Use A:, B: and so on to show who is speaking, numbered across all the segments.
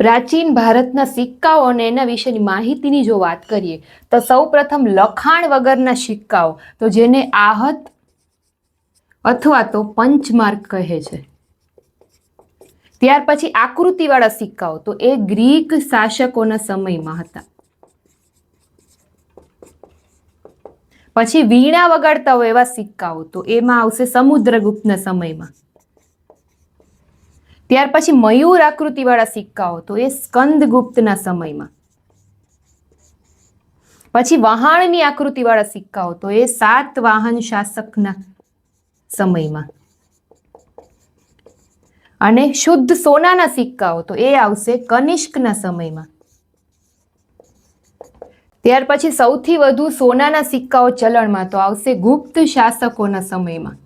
A: પ્રાચીન ભારતના સિક્કાઓ અને એના વિશેની માહિતીની જો વાત કરીએ, તો સૌપ્રથમ લખાણ વગરના સિક્કાઓ, તો જેને આહત અથવા તો પંચમાર્ક કહે છે. ત્યાર પછી આકૃતિવાળા સિક્કાઓ, તો એ ગ્રીક શાસકોના સમયમાં હતા. પછી વીણા વગાડતા હોય એવા સિક્કાઓ, તો એમાં આવશે સમુદ્રગુપ્તના સમયમાં. ત્યાર પછી મયુર આકૃતિવાળા સિક્કાઓ, તો એ સ્કંદગુપ્તના સમયમાં. પછી વહાણની આકૃતિવાળા સિક્કાઓ, તો એ સાત વાહન શાસકના સમયમાં. અને શુદ્ધ સોનાના સિક્કાઓ, તો એ આવશે કનિષ્કના સમયમાં. ત્યાર પછી સૌથી વધુ સોનાના સિક્કાઓ ચલણમાં, તો આવશે ગુપ્ત શાસકોના સમયમાં.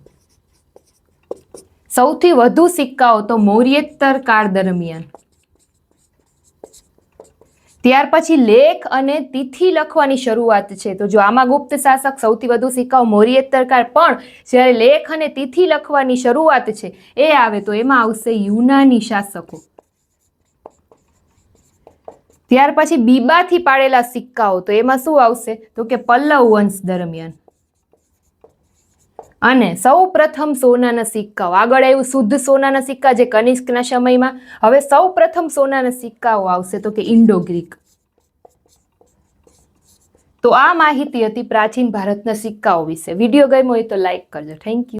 A: સૌથી વધુ સિક્કાઓ તો મૌર્યેતર કાળ દરમિયાન. ત્યાર પછી લેખ અને તિથિ લખવાની શરૂઆત છે. તો જો આમાં ગુપ્ત શાસક સૌથી વધુ સિક્કાઓ મૌર્યેતર પણ જ્યારે લેખ અને તિથિ લખવાની શરૂઆત છે, એ આવે તો એમાં આવશે યુનાની શાસકો. ત્યાર પછી બીબાથી પાડેલા સિક્કાઓ, તો એમાં શું આવશે? તો કે પલ્લવ વંશ દરમિયાન. અને સૌ પ્રથમ સોનાના સિક્કાઓ. આગળ આવ્યું શુદ્ધ સોનાના સિક્કા જે કનિષ્કના સમયમાં. હવે સૌ પ્રથમ સોનાના સિક્કાઓ આવશે તો કે ઇન્ડો ગ્રીક. તો આ માહિતી હતી પ્રાચીન ભારતના સિક્કાઓ વિશે. વીડિયો ગમ્યો હોય તો લાઈક કરજો. Thank you